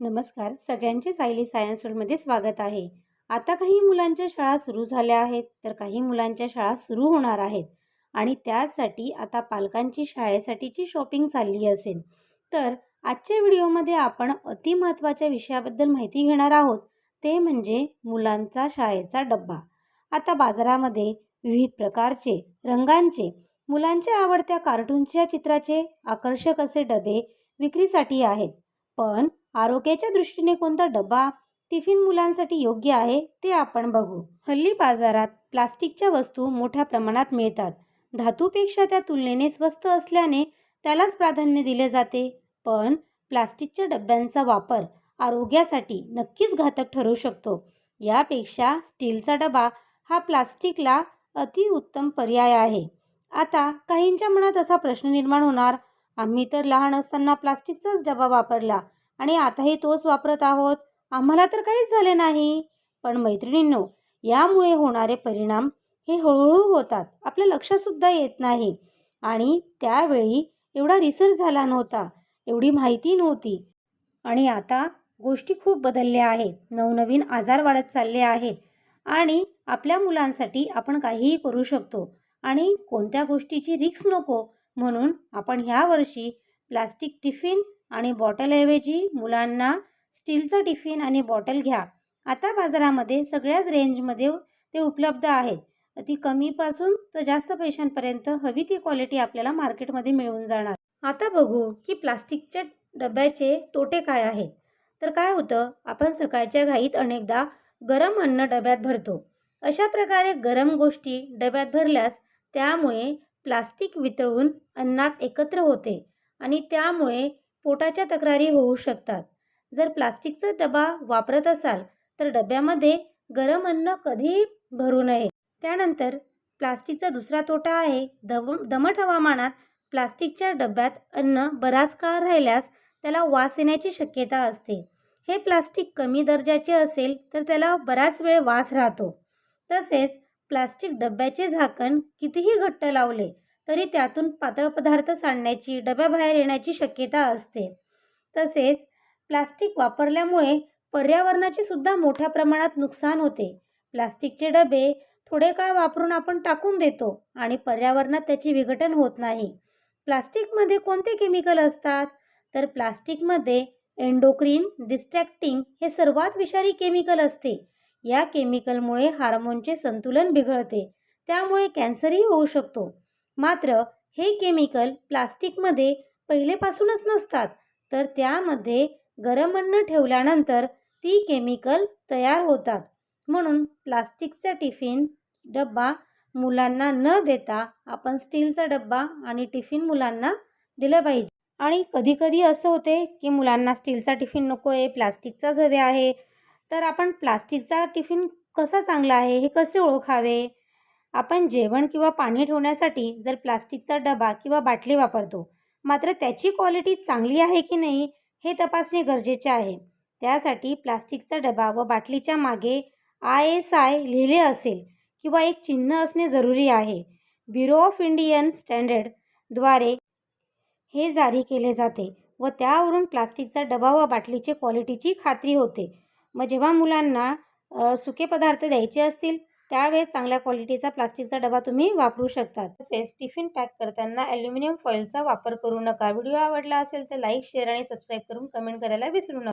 नमस्कार. सगळ्यांचे सायली सायन्स वर्ल्डमध्ये स्वागत आहे. आता काही मुलांच्या शाळा सुरू झाल्या आहेत तर काही मुलांच्या शाळा सुरू होणार आहेत. आणि त्यासाठी आता पालकांची शाळेसाठीची शॉपिंग चालली असेल. तर आजच्या व्हिडिओमध्ये आपण अतिमहत्त्वाच्या विषयाबद्दल माहिती घेणार आहोत. ते म्हणजे मुलांचा शाळेचा डब्बा. आता बाजारामध्ये विविध प्रकारचे रंगांचे मुलांच्या आवडत्या कार्टूनच्या चित्राचे आकर्षक असे डबे विक्रीसाठी आहेत. पण आरोग्याच्या दृष्टीने कोणता डबा टिफिन मुलांसाठी योग्य आहे ते आपण बघू. हल्ली बाजारात प्लास्टिकच्या वस्तू मोठ्या प्रमाणात मिळतात. धातूपेक्षा त्या तुलनेने स्वस्त असल्याने त्यालाच प्राधान्य दिले जाते. पण प्लास्टिकच्या डब्यांचा वापर आरोग्यासाठी नक्कीच घातक ठरू शकतो. यापेक्षा स्टीलचा डबा हा प्लास्टिकला अतिउत्तम पर्याय आहे. आता काहींच्या मनात असा प्रश्न निर्माण होणार आम्ही तर लहान असताना प्लास्टिकचाच डबा वापरला. आणि आताही तोच वापरत आहोत. आम्हाला तर काहीच झाले नाही. पण मैत्रिणींनो यामुळे होणारे परिणाम हे हळूहळू होतात. आपल्या लक्षातसुद्धा येत नाही. आणि त्यावेळी एवढा रिसर्च झाला नव्हता. एवढी माहिती नव्हती. आणि आता गोष्टी खूप बदलल्या आहेत. नवनवीन आजार वाढत चालले आहेत. आणि आपल्या मुलांसाठी आपण काहीही करू शकतो. आणि कोणत्या गोष्टीची रिक्स नको म्हणून आपण ह्या वर्षी प्लास्टिक टिफिन आणि बॉटलऐवजी मुलांना स्टीलचा टिफिन आणि बॉटल घ्या. आता बाजारामध्ये सगळ्याच रेंजमध्ये ते उपलब्ध आहेत. ती कमीपासून तर जास्त पैशांपर्यंत हवी ती क्वालिटी आपल्याला मार्केटमध्ये मिळून जाणार. आता बघू की प्लास्टिकच्या डब्याचे तोटे काय आहेत. तर काय होतं आपण सकाळच्या घाईत अनेकदा गरम अन्न डब्यात भरतो. अशा प्रकारे गरम गोष्टी डब्यात भरल्यास त्यामुळे प्लास्टिक वितळून अन्नात एकत्र होते आणि त्यामुळे पोटाच्या तक्रारी होऊ शकतात. जर प्लास्टिकचा डबा वापरत असाल तर डब्यामध्ये गरम अन्न कधीही भरू नये. त्यानंतर प्लास्टिकचा दुसरा तोटा आहे दम दमट हवामानात प्लास्टिकच्या डब्यात अन्न बराच काळ राहिल्यास त्याला वास येण्याची शक्यता असते. हे प्लास्टिक कमी दर्जाचे असेल तर त्याला बराच वेळ वास राहतो. तसेच प्लास्टिक डब्याचे झाकण कितीही घट्ट लावले तरी त्यातून पातळ पदार्थ सांडण्याची डब्याबाहेर येण्याची शक्यता असते. तसेच प्लास्टिक वापरल्यामुळे पर्यावरणाचे सुद्धा मोठ्या प्रमाणात नुकसान होते. प्लास्टिकचे डबे थोडे काळ वापरून आपण टाकून देतो आणि पर्यावरणात त्याची विघटन होत नाही. प्लास्टिकमध्ये कोणते केमिकल असतात? तर प्लास्टिकमध्ये एंडोक्रीन डिस्ट्रॅक्टिंग हे सर्वात विषारी केमिकल असते. या केमिकलमुळे हार्मोनचे संतुलन बिघडते. त्यामुळे कॅन्सरही होऊ शकतो. मात्र हे केमिकल प्लास्टिकमध्ये पहिलेपासूनच नसतात तर त्यामध्ये गरम अन्न ठेवल्यानंतर ती केमिकल तयार होतात. म्हणून प्लास्टिकचा टिफिन डब्बा मुलांना न देता आपण स्टीलचा डब्बा आणि टिफिन मुलांना दिलं पाहिजे. आणि कधीकधी असं होते की मुलांना स्टीलचा टिफिन नको आहे प्लास्टिकचाच हवे आहे तर आपण प्लास्टिकचा टिफिन कसा चांगला आहे हे कसे ओळखावे? आपण जेवण किंवा पाणी ठेवण्यासाठी जर प्लास्टिकचा डबा किंवा बाटली वापरतो मात्र त्याची क्वालिटी चांगली आहे की नाही हे तपासणे गरजेचे आहे. त्यासाठी प्लास्टिकचा डबा व बाटलीच्या मागे आय एस आय लिहिले असेल किंवा एक चिन्ह असणे जरुरी आहे. ब्युरो ऑफ इंडियन स्टँडर्डद्वारे हे जारी केले जाते व त्यावरून प्लास्टिकचा डबा व बाटलीचे क्वालिटीची खात्री होते. मग जेव्हा मुलांना सुके पदार्थ द्यायचे असतील त्यावेळेस चांगल्या क्वालिटीचा प्लास्टिकचा डबा तुम्ही वापरू शकता तसेच टिफिन पॅक करताना ॲल्युमिनियम फॉईलचा वापर करू नका. व्हिडिओ आवडला असेल तर लाईक शेअर आणि सबस्क्राईब करून कमेंट करायला विसरू नका.